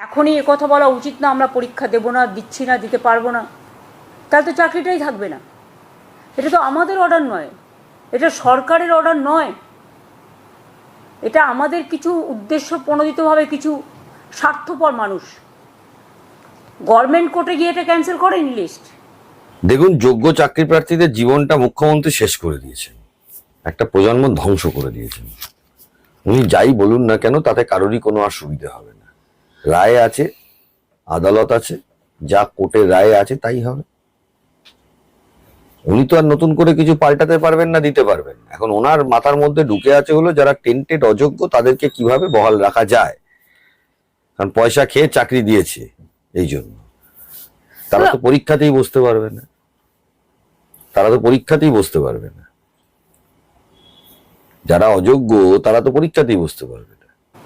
এখনই কথা বলা উচিত না, আমরা পরীক্ষা দেব না, দিচ্ছি না, দিতে পারব না। তাহলে তো চাকরিটাই থাকবে না। এটা তো আমাদের অর্ডার নয়। এটা সরকারের অর্ডার নয়। এটা আমাদের কিছু উদ্দেশ্য প্রণোদিতভাবে কিছু স্বার্থপর মানুষ। গভর্নমেন্ট কোর্টে গিয়ে এটা ক্যান্সেল করেন লিস্ট দেখুন, যোগ্য চাকরি প্রার্থীদের জীবনটা মুখ্যমন্ত্রী শেষ করে দিয়েছেন। একটা প্রজন্ম ধ্বংস করে দিয়েছেন। উনি যাই বলুন না কেন, তাতে কারোরই কোনো আর সুবিধা হবে না। রায় আছে, আদালত আছে, যা কোর্টের রায় আছে তাই হবে। উনি তো আর নতুন করে কিছু পাল্টাতে পারবেন না, দিতে পারবেন এখন ওনার মাথার মধ্যে ঢুকে আছে হলো যারা টেন্টেড অযোগ্য, তাদেরকে কীভাবে বহাল রাখা যায়? কারণ পয়সা খেয়ে চাকরি দিয়েছে এই জন্য। তারা তো পরীক্ষাতেই বসতে পারবে না। তারা তো পরীক্ষাতেই বসতে পারবে না। যারা অযোগ্য, তারা তো পরীক্ষাতেই বসতে পারবে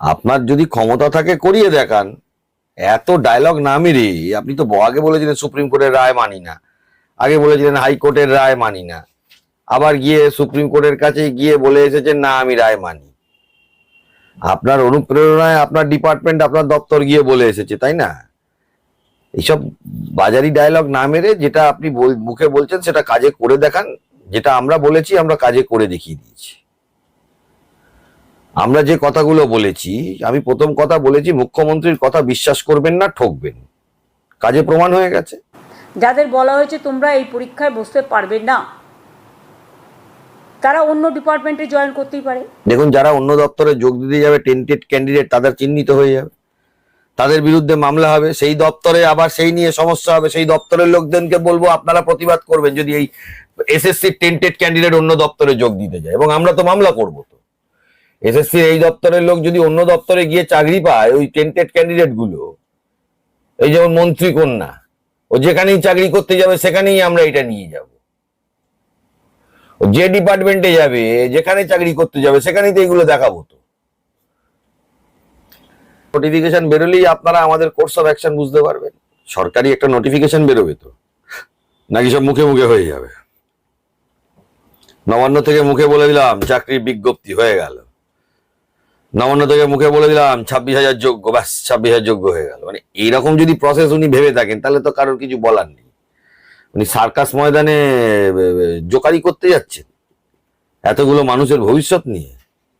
আপনার যদি ক্ষমতা থাকে, করিয়ে দেখান। এত ডায়লগ না মেরে, আপনি তো আগে বলেছিলেন সুপ্রিম কোর্টের রায় মানি না। আগে বলেছিলেন হাইকোর্টের রায় মানি না। আবার গিয়ে সুপ্রিম কোর্টের কাছে গিয়ে বলে এসেছেন, না, আমি রায় মানি। আপনার অনুপ্রেরণায় আপনার ডিপার্টমেন্ট আপনার দপ্তর গিয়ে বলে এসেছে, তাই না? এইসব বাজারি ডায়লগ না মেরে, যেটা আপনি মুখে বলছেন, সেটা কাজে করে দেখান। যেটা আমরা বলেছি, আমরা কাজে করে দেখিয়ে দিয়েছি। আমরা যে কথাগুলো বলেছি আমি প্রথম কথা বলেছি মুখ্যমন্ত্রীর কথা বিশ্বাস করবেন না ঠকবেন। কাজে প্রমাণ হয়ে গেছে। যাদের বলা হয়েছে তোমরা এই পরীক্ষায় বসতে পারবে না তারা অন্য ডিপার্টমেন্টে জয়েন করতেই পারে। দেখুন যারা অন্য দপ্তরে যোগ দিতে যাবে টেন্টেড ক্যান্ডিডেট তাদের চিহ্নিত হয়ে যাবে। তাদের বিরুদ্ধে মামলা হবে সেই দপ্তরে আবার সেই নিয়ে সমস্যা হবে সেই দপ্তরের লোকজনকে বলব আপনারা প্রতিবাদ করবেন যদি এই এসএসসি টেন্টেড ক্যান্ডিডেট অন্য দপ্তরে যোগ দিতে যায়। এবং আমরা তো মামলা করব এসএসসি এই দপ্তরের লোক যদি অন্য দপ্তরে গিয়ে চাকরি পায়, ওই টেন্টেড ক্যান্ডিডেটগুলো, এই যেমন মন্ত্রী কন্যা, ও যেখানেই চাকরি করতে যাবে, সেখানেই আমরা এটা নিয়ে যাব। যে ডিপার্টমেন্টে যাবে, যেখানে চাকরি করতে যাবে, সেখানেই তো এগুলো দেখাবো তো। নোটিফিকেশন বেরোলেই আপনারা আমাদের কোর্স অফ অ্যাকশন বুঝতে পারবেন। সরকারি একটা নোটিফিকেশন বেরোবে তো। নাকি সব মুখে মুখে হয়ে যাবে। নবান্ন থেকে মুখে বলে দিলাম, চাকরির বিজ্ঞপ্তি হয়ে গেল। নবান্ন থেকে মুখে বলে দিলাম, ছাব্বিশ হাজার যোগ্য, ব্যাস, ছাব্বিশ হাজার যোগ্য হয়ে গেল। মানে এইরকম যদি প্রসেস উনি ভেবে থাকেন, তাহলে তো কারোর কিছু বলার নেই। উনি সার্কাস ময়দানে জোকারি করতে যাচ্ছেন। এতগুলো মানুষের ভবিষ্যৎ নিয়ে।